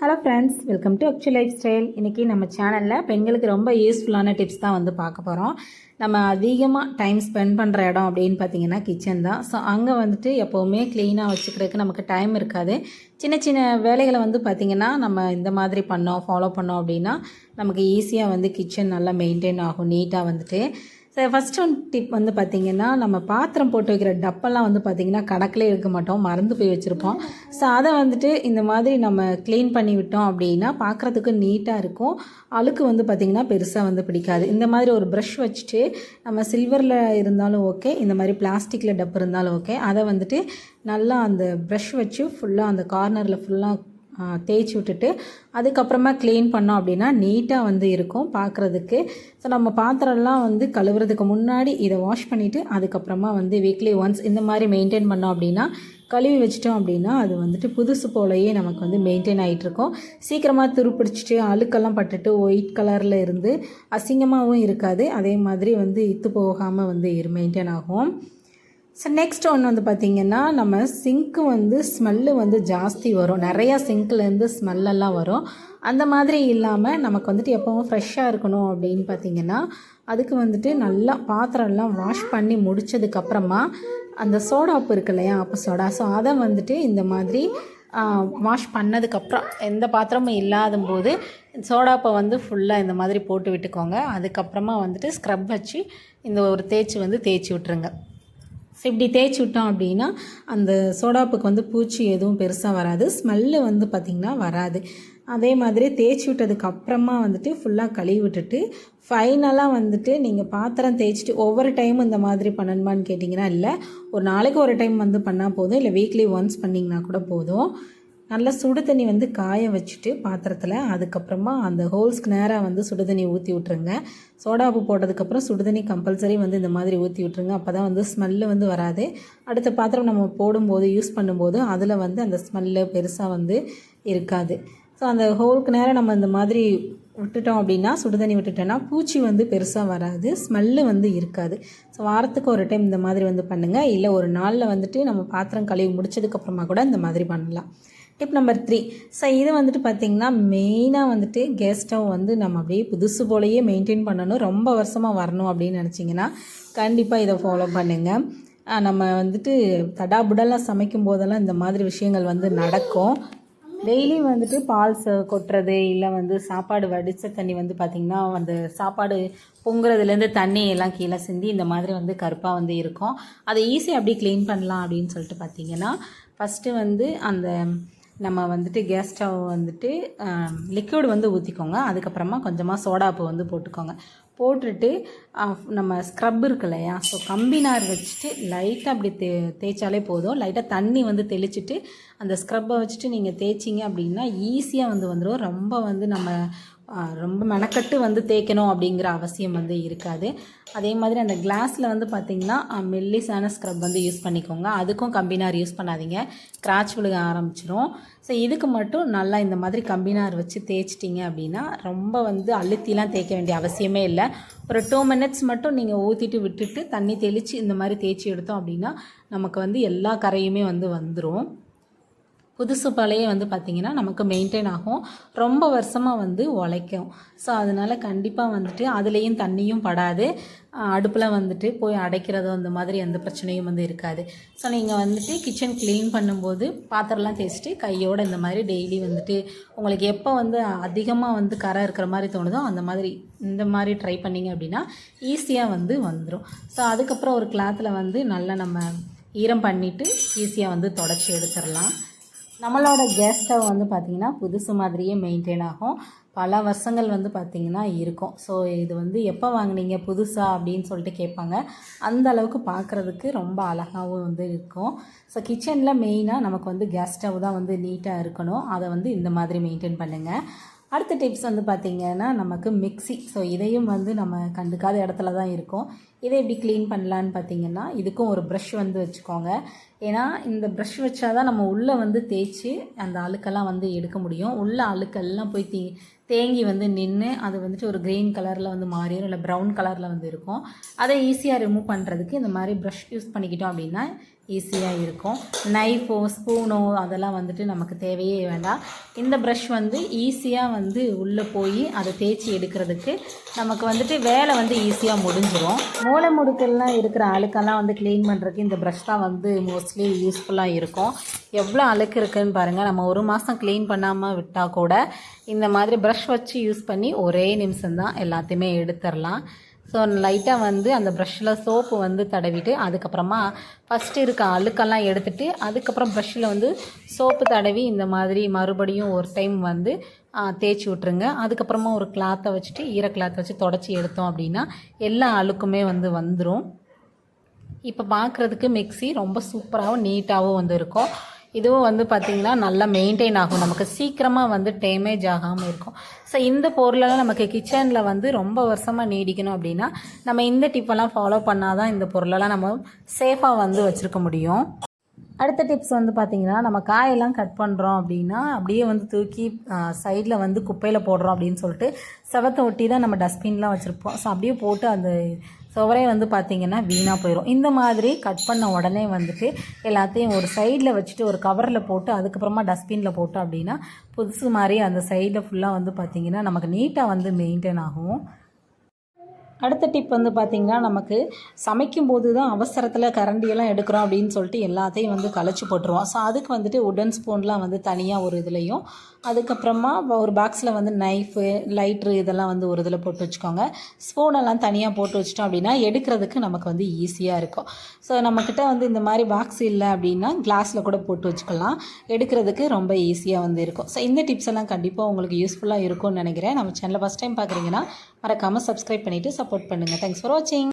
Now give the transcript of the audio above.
Hello friends welcome to Akshu lifestyle இன்றைக்கி நம்ம சேனலில் பெண்களுக்கு ரொம்ப யூஸ்ஃபுல்லான டிப்ஸ் தான் வந்து பார்க்க போகிறோம் நம்ம அதிகமாக டைம் ஸ்பெண்ட் பண்ணுற இடம் அப்படின்னு பார்த்தீங்கன்னா கிச்சன் தான். ஸோ அங்கே வந்துட்டு எப்போவுமே க்ளீனாக வச்சுக்கிறதுக்கு நமக்கு டைம் இருக்காது. சின்ன சின்ன வேலைகளை வந்து பார்த்திங்கன்னா நம்ம இந்த மாதிரி பண்ணோம் ஃபாலோ பண்ணோம் அப்படின்னா நமக்கு ஈஸியாக வந்து கிச்சன் நல்லா மெயின்டைன் ஆகும் நீட்டாக வந்துட்டு. ஸோ ஃபஸ்ட் ஒன் டிப் வந்து பார்த்திங்கன்னா நம்ம பாத்திரம் போட்டு வைக்கிற டப்பெல்லாம் வந்து பார்த்திங்கன்னா கணக்கிலே இருக்க மாட்டோம். மறந்து போய் வச்சுருப்போம். ஸோ அதை வந்துட்டு இந்த மாதிரி நம்ம க்ளீன் பண்ணி விட்டோம் அப்படின்னா பார்க்குறதுக்கு நீட்டாக இருக்கும். அழுக்கு வந்து பார்த்திங்கன்னா பெருசாக வந்து பிடிக்காது. இந்த மாதிரி ஒரு ப்ரஷ் வச்சுட்டு நம்ம சில்வரில் இருந்தாலும் ஓகே இந்த மாதிரி பிளாஸ்டிக்கில் டப்பு இருந்தாலும் ஓகே அதை வந்துட்டு நல்லா அந்த ப்ரஷ் வச்சு ஃபுல்லாக அந்த கார்னரில் ஃபுல்லாக தேய்ச்சி விட்டுட்டு அதுக்கப்புறமா க்ளீன் பண்ணோம் அப்படின்னா நீட்டாக வந்து இருக்கும் பார்க்குறதுக்கு ஸோ நம்ம பாத்திரம்லாம் வந்து கழுவுறதுக்கு முன்னாடி இதை வாஷ் பண்ணிவிட்டு அதுக்கப்புறமா வந்து வீக்லி ஒன்ஸ் இந்த மாதிரி மெயின்டைன் பண்ணோம் அப்படின்னா கழுவி வச்சிட்டோம் அப்படின்னா அது வந்துட்டு புதுசு போலயே நமக்கு வந்து மெயின்டைன் ஆகிட்டுருக்கும் சீக்கிரமாக துருப்பிடிச்சிட்டு அழுக்கெல்லாம் பட்டுட்டு ஒயிட் கலரில் இருந்து அசிங்கமாகவும் இருக்காது. அதே மாதிரி வந்து இத்து போகாமல் வந்து மெயின்டைன் ஆகும். ஸோ நெக்ஸ்ட் ஒன்று வந்து பார்த்திங்கன்னா நம்ம சிங்க்கு வந்து ஸ்மெல்லு வந்து ஜாஸ்தி வரும். நிறையா சிங்க்லேருந்து ஸ்மெல்லெல்லாம் வரும். அந்த மாதிரி இல்லாமல் நமக்கு வந்துட்டு எப்போவும் ஃப்ரெஷ்ஷாக இருக்கணும் அப்படின்னு பார்த்திங்கன்னா அதுக்கு வந்துட்டு நல்லா பாத்திரம்லாம் வாஷ் பண்ணி முடித்ததுக்கப்புறமா அந்த சோடாப்பு இருக்கு இல்லையா அப்போ சோடா ஸோ அதை வந்துட்டு இந்த மாதிரி வாஷ் பண்ணதுக்கப்புறம் எந்த பாத்திரமும் இல்லாத போது சோடாப்பை வந்து ஃபுல்லாக இந்த மாதிரி போட்டு விட்டுக்கோங்க. அதுக்கப்புறமா வந்துட்டு ஸ்க்ரப் வச்சு இந்த ஒரு தேய்ச்சி வந்து தேய்ச்சி விட்ருங்க ஸோ இப்படி தேய்ச்சி விட்டோம் அப்படின்னா அந்த சோடாப்புக்கு வந்து பூச்சி எதுவும் பெருசாக வராது. ஸ்மெல்லு வந்து பார்த்திங்கன்னா வராது. அதே மாதிரி தேய்ச்சி விட்டதுக்கு அப்புறமா வந்துட்டு ஃபுல்லாக கழுவி விட்டுட்டு ஃபைனலாக வந்துட்டு நீங்கள் பாத்திரம் தேய்ச்சிட்டு ஒவ்வொரு டைமும் இந்த மாதிரி பண்ணணுமான்னு கேட்டிங்கன்னா இல்லை ஒரு நாளைக்கு ஒரு டைம் வந்து பண்ணால் போதும். இல்லை வீக்லி ஒன்ஸ் பண்ணிங்கன்னா கூட போதும். நல்லா சுடு தண்ணி வந்து காய வச்சுட்டு பாத்திரத்தில் அதுக்கப்புறமா அந்த ஹோல்ஸ்க்கு நேராக வந்து சுடு தண்ணி ஊற்றி விட்ருங்க சோடாப்பு போட்டதுக்கப்புறம் சுடு தண்ணி கம்பல்சரி வந்து இந்த மாதிரி ஊற்றி விட்ருங்க அப்போ தான் வந்து ஸ்மெல்லு வந்து வராது. அடுத்த பாத்திரம் நம்ம போடும்போது யூஸ் பண்ணும்போது அதில் வந்து அந்த ஸ்மெல்லு பெருசாக வந்து இருக்காது. ஸோ அந்த ஹோலுக்கு நேரம் நம்ம இந்த மாதிரி விட்டுட்டோம் அப்படின்னா சுடுதண்ணி விட்டுட்டோன்னா பூச்சி வந்து பெருசாக வராது. ஸ்மெல்லு வந்து இருக்காது. ஸோ வாரத்துக்கு ஒரு டைம் இந்த மாதிரி வந்து பண்ணுங்கள் இல்லை ஒரு நாளில் வந்துட்டு நம்ம பாத்திரம் கழுவி முடிச்சதுக்கப்புறமா கூட இந்த மாதிரி பண்ணலாம். டிப் நம்பர் த்ரீ ஸோ இது வந்துட்டு பார்த்திங்கன்னா மெயினாக வந்துட்டு கேஸ் ஸ்டவ் வந்து நம்ம அப்படியே புதுசு போலையே மெயின்டைன் பண்ணணும். ரொம்ப வருஷமாக வரணும் அப்படின்னு நினச்சிங்கன்னா கண்டிப்பாக இதை ஃபாலோ பண்ணுங்கள் நம்ம வந்துட்டு தடாபுடலாம் சமைக்கும் போதெல்லாம் இந்த மாதிரி விஷயங்கள் வந்து நடக்கும். டெய்லி வந்துட்டு பால் ச- கொட்டுறது இல்லை வந்து சாப்பாடு வடித்த தண்ணி வந்து பார்த்திங்கன்னா அந்த சாப்பாடு பொங்குறதுலேருந்து தண்ணி எல்லாம் கீழே சிந்தி இந்த மாதிரி வந்து கருப்பாக வந்து இருக்கும். அதை ஈஸியாக அப்படியே க்ளீன் பண்ணலாம் அப்படின்னு சொல்லிட்டு பார்த்தீங்கன்னா ஃபஸ்ட்டு வந்து அந்த நம்ம வந்துட்டு கேஸ் ஸ்டவ் வந்துட்டு லிக்விட் வந்து ஊற்றிக்கோங்க அதுக்கப்புறமா கொஞ்சமாக சோடாப்பு வந்து போட்டுக்கோங்க. போட்டுட்டு நம்ம ஸ்க்ரப் இருக்கு இல்லையா? ஸோ கம்பினார் வச்சுட்டு லைட்டாக அப்படி தே தேய்ச்சாலே போதும். லைட்டாக தண்ணி வந்து தெளிச்சிட்டு அந்த ஸ்க்ரப்பை வச்சுட்டு நீங்கள் தேய்ச்சிங்க அப்படின்னா ஈஸியாக வந்து வந்துடும் ரொம்ப வந்து நம்ம ரொம்ப மெனக்கட்டு வந்து தேய்க்கணும் அப்படிங்கிற அவசியம் வந்து இருக்காது. அதே மாதிரி அந்த கிளாஸில் வந்து பார்த்திங்கன்னா மெல்லிசான ஸ்க்ரப் வந்து யூஸ் பண்ணிக்கோங்க. அதுக்கும் கம்பினார் யூஸ் பண்ணாதீங்க. கிராச் விழுக ஆரம்பிச்சிரும். ஸோ இதுக்கு மட்டும் நல்லா இந்த மாதிரி கம்பினார் வச்சு தேய்ச்சிட்டிங்க அப்படின்னா ரொம்ப வந்து அழுத்திலாம் தேய்க்க வேண்டிய அவசியமே இல்லை. ஒரு டூ மினிட்ஸ் மட்டும் நீங்கள் ஊற்றிட்டு விட்டுட்டு தண்ணி தெளித்து இந்த மாதிரி தேய்ச்சி எடுத்தோம் அப்படின்னா நமக்கு வந்து எல்லா கரையுமே வந்து வந்துடும் புதுசு பழைய வந்து பார்த்திங்கன்னா நமக்கு மெயின்டைன் ஆகும். ரொம்ப வருஷமாக வந்து உழைக்கும். ஸோ அதனால் கண்டிப்பாக வந்துட்டு அதுலேயும் தண்ணியும் படாது. அடுப்பில் வந்துட்டு போய் அடைக்கிறதோ அந்த மாதிரி எந்த பிரச்சனையும் வந்து இருக்காது. ஸோ நீங்கள் வந்துட்டு கிச்சன் க்ளீன் பண்ணும்போது பாத்திரம்லாம் தேய்ச்சிட்டு கையோடு இந்த மாதிரி டெய்லி வந்துட்டு உங்களுக்கு எப்போ வந்து அதிகமாக வந்து கரை இருக்கிற மாதிரி தோணுதோ அந்த மாதிரி இந்த மாதிரி ட்ரை பண்ணிங்க அப்படின்னா ஈஸியாக வந்து வந்துடும் ஸோ அதுக்கப்புறம் ஒரு கிளாத்தில் வந்து நல்லா நம்ம ஈரம் பண்ணிவிட்டு ஈஸியாக வந்து தொடச்சி எடுத்துடலாம். நம்மளோட கேஸ் ஸ்டவ் வந்து பார்த்திங்கன்னா புதுசு மாதிரியே மெயின்டைன் ஆகும். பல வருஷங்கள் வந்து பார்த்திங்கன்னா இருக்கும். ஸோ இது வந்து எப்போ வாங்குனீங்க? புதுசா? அப்படின்னு சொல்லிட்டு கேட்பாங்க. அந்த அளவுக்கு பார்க்குறதுக்கு ரொம்ப அழகாகவும் வந்து இருக்கும். ஸோ கிச்சனில் மெயினாக நமக்கு வந்து கேஸ் ஸ்டவ் தான் வந்து நீட்டாக இருக்கணும். அதை வந்து இந்த மாதிரி மெயின்டைன் பண்ணுங்கள் அடுத்த டிப்ஸ் வந்து பார்த்திங்கன்னா நமக்கு மிக்ஸி ஸோ இதையும் வந்து நம்ம கண்டுக்காத இடத்துல தான் இருக்கும். இதை எப்படி க்ளீன் பண்ணலான்னு பார்த்தீங்கன்னா இதுக்கும் ஒரு ப்ரஷ் வந்து வச்சுக்கோங்க. ஏன்னா இந்த ப்ரஷ் வச்சா தான் நம்ம உள்ளே வந்து தேய்ச்சி அந்த அழுக்கெல்லாம் வந்து எடுக்க முடியும். உள்ள அழுக்கெல்லாம் போய் தீ தேங்கி வந்து நின்று அது வந்துட்டு ஒரு க்ரீன் கலரில் வந்து மாறிடும் இல்லை ப்ரௌன் கலரில் வந்து இருக்கும். அதை ஈஸியாக ரிமூவ் பண்ணுறதுக்கு இந்த மாதிரி ப்ரஷ் யூஸ் பண்ணிக்கிட்டோம் அப்படின்னா ஈஸியாக இருக்கும். நைஃபோ ஸ்பூனோ அதெல்லாம் வந்துட்டு நமக்கு தேவையே வேண்டாம். இந்த ப்ரஷ் வந்து ஈஸியாக வந்து உள்ளே போய் அதை தேய்ச்சி எடுக்கிறதுக்கு நமக்கு வந்துட்டு வேலை வந்து ஈஸியாக முடிஞ்சிடும் மூளை முடுக்கெல்லாம் இருக்கிற அழுக்கெல்லாம் வந்து க்ளீன் பண்ணுறதுக்கு இந்த ப்ரஷ் தான் வந்து மோஸ்ட்லி யூஸ்ஃபுல்லாக இருக்கும். எவ்வளோ அழுக்கு இருக்குன்னு பாருங்கள் நம்ம ஒரு மாதம் க்ளீன் பண்ணாமல் விட்டால் கூட இந்த மாதிரி ப்ரஷ் வச்சு யூஸ் பண்ணி ஒரே நிமிஷம் தான் எல்லாத்தையுமே எடுத்துடலாம். ஸோ லைட்டாக வந்து அந்த ப்ரஷ்ஷில் சோப்பு வந்து தடவிட்டு அதுக்கப்புறமா ஃபஸ்ட்டு இருக்க அழுக்கெல்லாம் எடுத்துட்டு அதுக்கப்புறம் ப்ரஷ்ஷில் வந்து சோப்பு தடவி இந்த மாதிரி மறுபடியும் ஒரு டைம் வந்து தேய்ச்சி விட்ருங்க அதுக்கப்புறமா ஒரு கிளாத்தை வச்சுட்டு ஈர கிளாத்தை வச்சு தொடச்சி எடுத்தோம் அப்படின்னா எல்லா அழுக்குமே வந்து வந்துடும் இப்போ பார்க்குறதுக்கு மிக்ஸி ரொம்ப சூப்பராகவும் நீட்டாகவும் வந்து இருக்கும் இதுவும் வந்து பார்த்திங்கன்னா நல்லா மெயின்டைன் ஆகும். நமக்கு சீக்கிரமாக வந்து டேமேஜ் ஆகாமல் இருக்கும். ஸோ இந்த பொருளெல்லாம் நமக்கு கிச்சனில் வந்து ரொம்ப வருஷமாக நீடிக்கணும் அப்படின்னா நம்ம இந்த டிப்பெல்லாம் ஃபாலோ பண்ணால் தான் இந்த பொருளெல்லாம் நம்ம சேஃபாக வந்து வச்சுருக்க முடியும். அடுத்த டிப்ஸ் வந்து பார்த்திங்கன்னா நம்ம காயெல்லாம் கட் பண்ணுறோம் அப்படின்னா அப்படியே வந்து தூக்கி சைடில் வந்து குப்பையில் போடுறோம் அப்படின்னு சொல்லிட்டு செவத்தை ஒட்டி தான் நம்ம டஸ்ட்பின்லாம் வச்சுருப்போம். ஸோ அப்படியே போட்டு அந்த சுவரே வந்து பார்த்திங்கன்னா வீணாக போயிடும் இந்த மாதிரி கட் பண்ண உடனே வந்துட்டு எல்லாத்தையும் ஒரு சைடில் வச்சுட்டு ஒரு கவரில் போட்டு அதுக்கப்புறமா டஸ்ட்பினில் போட்டோம் அப்படின்னா புதுசு மாதிரி அந்த சைடில் ஃபுல்லாக வந்து பார்த்திங்கன்னா நமக்கு நீட்டாக வந்து மெயின்டைன் ஆகும். அடுத்த டிப் வந்து பார்த்திங்கன்னா நமக்கு சமைக்கும்போது தான் அவசரத்தில் கரண்டியெல்லாம் எடுக்கிறோம் அப்படின்னு சொல்லிட்டு எல்லாத்தையும் வந்து கலைச்சி போட்டுருவோம். ஸோ அதுக்கு வந்துட்டு உடன் ஸ்பூன்லாம் வந்து தனியாக ஒரு இதுலேயும் அதுக்கப்புறமா ஒரு பாக்ஸில் வந்து நைஃபு லைட்ரு இதெல்லாம் வந்து ஒரு இதில் போட்டு வச்சுக்கோங்க. ஸ்பூனெல்லாம் தனியாக போட்டு வச்சிட்டோம் அப்படின்னா எடுக்கிறதுக்கு நமக்கு வந்து ஈஸியாக இருக்கும். ஸோ நம்மக்கிட்ட வந்து இந்த மாதிரி பாக்ஸ் இல்லை அப்படின்னா கிளாஸில் கூட போட்டு வச்சுக்கலாம். எடுக்கிறதுக்கு ரொம்ப ஈஸியாக வந்து இருக்கும். ஸோ இந்த டிப்ஸ் எல்லாம் கண்டிப்பாக உங்களுக்கு யூஸ்ஃபுல்லாக இருக்கும்னு நினைக்கிறேன். நம்ம சேனலை ஃபஸ்ட் டைம் பார்க்குறீங்கன்னா மறக்காமல் சப்ஸ்கிரைப் பண்ணிவிட்டு சப்போர்ட் பண்ணுங்கள் தேங்க்ஸ் ஃபார் வாட்சிங்